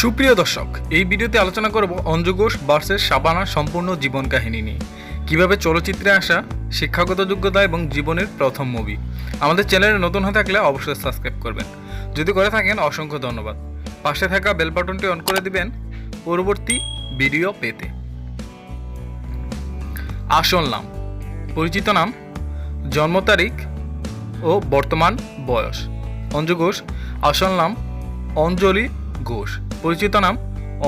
সুপ্রিয় দর্শক, এই ভিডিওতে আলোচনা করব অঞ্জু ঘোষ ভার্সেস শাবানার সম্পূর্ণ জীবন কাহিনী নিয়ে। কীভাবে চলচ্চিত্রে আসা, শিক্ষাগত যোগ্যতা এবং জীবনের প্রথম মুভি আমাদের চ্যানেলে নতুন হয়ে থাকলে অবশ্যই সাবস্ক্রাইব করবেন। যদি করে থাকেন, অসংখ্য ধন্যবাদ। পাশে থাকা বেল বাটনটি অন করে দিবেন পরবর্তী ভিডিও পেতে। আসল নাম, পরিচিত নাম, জন্ম তারিখ ও বর্তমান বয়স। অঞ্জু ঘোষ, আসল নাম অঞ্জলি ঘোষ। পরিচিত নাম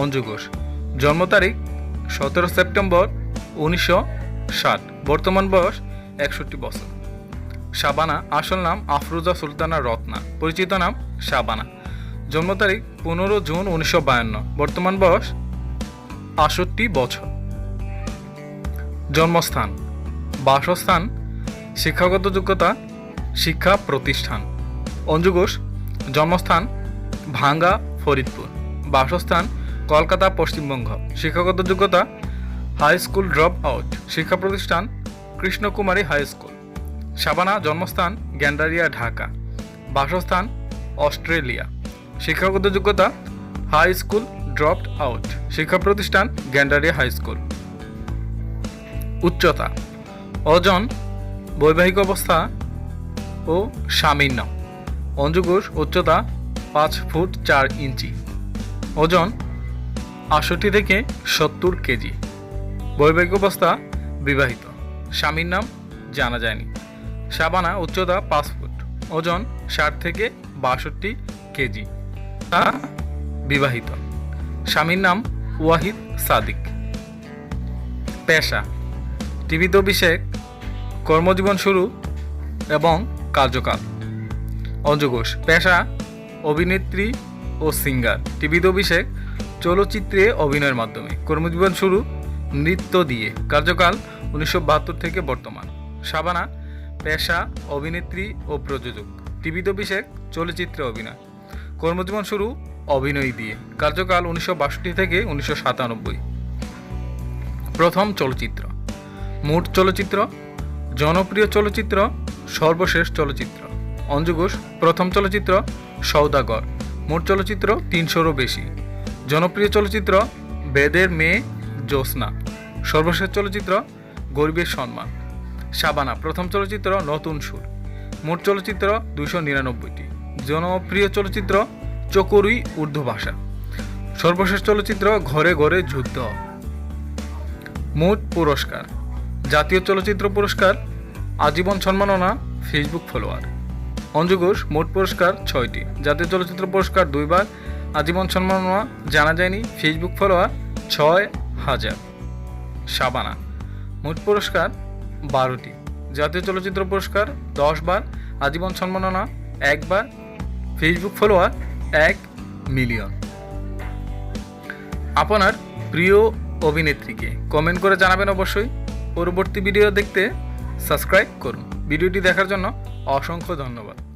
অঞ্জু ঘোষ। জন্ম তারিখ সতেরো সেপ্টেম্বর উনিশশো ষাট। বর্তমান বয়স একষট্টি বছর। শাবানা আসল নাম আফরোজা সুলতানা রত্না। পরিচিত নাম শাবানা জন্ম তারিখ পনেরো জুন উনিশশো বায়ান্ন। বর্তমান বয়স আষট্টি বছর। জন্মস্থান, বাসস্থান, শিক্ষাগত যোগ্যতা, শিক্ষা প্রতিষ্ঠান। অঞ্জু ঘোষ, জন্মস্থান, ভাঙ্গা, ফরিদপুর। বাসস্থান কলকাতা, পশ্চিমবঙ্গ। শিক্ষাগত যোগ্যতা হাই স্কুল ড্রপ আউট শিক্ষা প্রতিষ্ঠান কৃষ্ণকুমারী হাই স্কুল শাবানা জন্মস্থান, গ্যান্ডারিয়া, ঢাকা। বাসস্থান, অস্ট্রেলিয়া। শিক্ষাগত যোগ্যতা হাই স্কুল ড্রপড আউট শিক্ষা প্রতিষ্ঠান গ্যান্ডারিয়া হাই স্কুল উচ্চতা, অজন, বৈবাহিক অবস্থা ও সামিন্য অঞ্জু ঘোষ উচ্চতা পাঁচ ফুট চার ইঞ্চি। ওজন আষট্টি থেকে সত্তর কেজি। বৈবাহিক অবস্থা বিবাহিত। স্বামীর নাম জানা যায়নি। শাবানা উচ্চতা পাঁচ ফুট। ওজন ষাট থেকে বাষট্টি কেজি। তা বিবাহিত। স্বামীর নাম ওয়াহিদ সাদিক। পেশা। টিভিতে অভিষেক, কর্মজীবন শুরু এবং কার্যকাল। অঞ্জু পেশা, অভিনেত্রী ও সিঙ্গার। টিভিতে অভিষেক, চলচ্চিত্রে অভিনয়ের মাধ্যমে। কর্মজীবন শুরু নৃত্য দিয়ে। কার্যকাল উনিশশো বাহাত্তর থেকে বর্তমান। শাবানা, পেশা, অভিনেত্রী ও প্রযোজক। টিভিতে অভিষেক, চলচ্চিত্রে অভিনয়। কর্মজীবন শুরু অভিনয় দিয়ে। কার্যকাল উনিশশো বাষট্টি থেকে উনিশশো সাতানব্বই। প্রথম চলচ্চিত্র। মোট চলচ্চিত্র, জনপ্রিয় চলচ্চিত্র, সর্বশেষ চলচ্চিত্র। অঞ্জু ঘোষ, প্রথম চলচ্চিত্র সৌদাগর মোট চলচ্চিত্র তিনশোরও বেশি। জনপ্রিয় চলচ্চিত্র বেদের মেয়ে জ্যোৎস্না। সর্বশেষ চলচ্চিত্র গরিবের সম্মান। শাবানা প্রথম চলচ্চিত্র নতুন সুর। মোট চলচ্চিত্র দুশো নিরানব্বইটি। জনপ্রিয় চলচ্চিত্র চকরুই উর্দু ভাষা। সর্বশেষ চলচ্চিত্র ঘরে ঘরে যুদ্ধ। মোট পুরস্কার। জাতীয় চলচ্চিত্র পুরস্কার, আজীবন সম্মাননা ফেসবুক ফলোয়ার। অঞ্জু ঘোষ, মোট পুরস্কার ছয়টি। জাতীয় চলচ্চিত্র পুরস্কার দুইবার। আজীবন সম্মাননা জানা যায়নি। ফেসবুক ফলোয়ার ছয় হাজার। শাবানা মোট পুরস্কার বারোটি। জাতীয় চলচ্চিত্র পুরস্কার দশ বার আজীবন সম্মাননা একবার। ফেসবুক ফলোয়ার এক মিলিয়ন। আপনার প্রিয় অভিনেত্রীকে কমেন্ট করে জানাবেন অবশ্যই। পরবর্তী ভিডিও দেখতে সাবস্ক্রাইব করুন। ভিডিওটি দেখার জন্য অসংখ্য ধন্যবাদ।